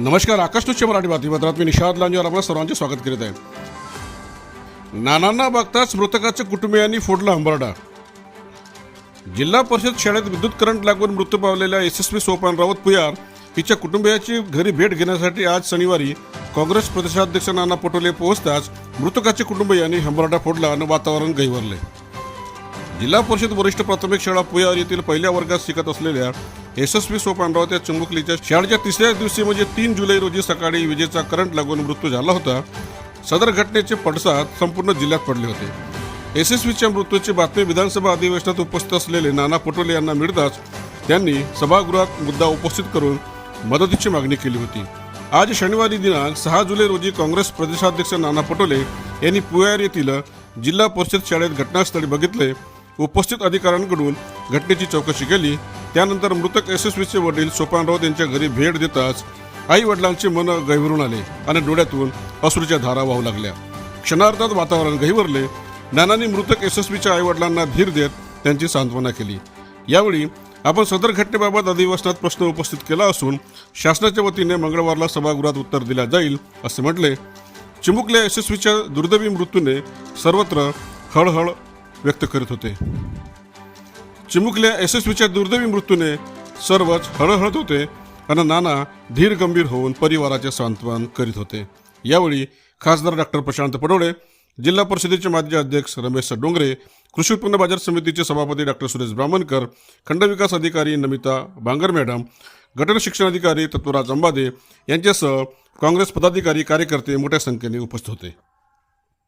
नमस्कार आकाश न्यूजच्या मराठी बातमीपत्रात मी निषाद लांजेवर आपल्या सर्वांचे स्वागत करीत आहे. नानांना बघताच मृतकाच्या कुटुंबियांनी फोडला हंबरडा जिल्हा परिषद शाळेत विद्युत करंट लागून मृत्यू पावलेल्या यशस्वी सोपान रावत पुयार हिच्या कुटुंबियाची घरी भेट घेण्यासाठी आज शनिवारी काँग्रेस प्रदेशाध्यक्ष नाना पटोले पोहोचताच मृतकाच्या कुटुंबियांनी हंबरडा फोडला आणि वातावरण गहिवरले. जिल्हा परिषद वरिष्ठ प्राथमिक शाळा पुयार येथील पहिल्या वर्गात शिकत असलेल्या यशस्वी सोपानराव त्या चुंबुकलीच्या शाळेच्या तिसऱ्या दिवशी म्हणजे तीन जुलै रोजी सकाळी विजेचा करंट लागून मृत्यू झाला होता. सदर घटनेचे पडसाद संपूर्ण जिल्ह्यात पडले होते. यशस्वीच्या मृत्यूची बातमी विधानसभा अधिवेशनात उपस्थित असलेले नाना पटोले यांना मिळताच त्यांनी सभागृहात मुद्दा उपस्थित करून मदतीची मागणी केली होती. आज शनिवारी दिनांक सहा जुलै रोजी काँग्रेस प्रदेशाध्यक्ष नाना पटोले यांनी पुयार येथील जिल्हा परिषद शाळेत घटनास्थळी बघितले. उपस्थित अधिकाऱ्यांकडून घटनेची चौकशी केली. त्यानंतर मृतक यशस्वीचे वडील सोपानराव यांच्या घरी भेट देताच आई वडिलांचे मन गहिवरून आले आणि डोळ्यातून अश्रूच्या धारा वाहू लागल्या. क्षणार्धात वातावरण गहिवरले. नानांनी मृतक यशस्वीच्या आई वडिलांना धीर देत त्यांची सांत्वना केली. यावेळी आपण सदर घटनेबाबत अधिवेशनात प्रश्न उपस्थित केला असून शासनाच्या वतीने मंगळवारला सभागृहात उत्तर दिले जाईल असे म्हटले. चिमुकल्या यशस्वीच्या दुर्दैवी मृत्यूने सर्वत्र हळहळ व्यक्त करीत होते. चिमुकल्या यशस्वीच्या दुर्दैवी मृत्यूने सर्वच हळहळत होते आणि नाना धीर गंभीर होऊन परिवाराचे सांत्वन करीत होते. यावेळी खासदार डॉक्टर प्रशांत पडोळे जिल्हा परिषदेचे माजी अध्यक्ष रमेश डोंगरे कृषी उत्पन्न बाजार समितीचे सभापती डॉक्टर सुरेश ब्राह्मणकर खंडविकास अधिकारी नमिता बांगर मॅडम गटर शिक्षणाधिकारी तत्वराज अंबादे यांच्यासह काँग्रेस पदाधिकारी कार्यकर्ते मोठ्या संख्येने उपस्थित होते.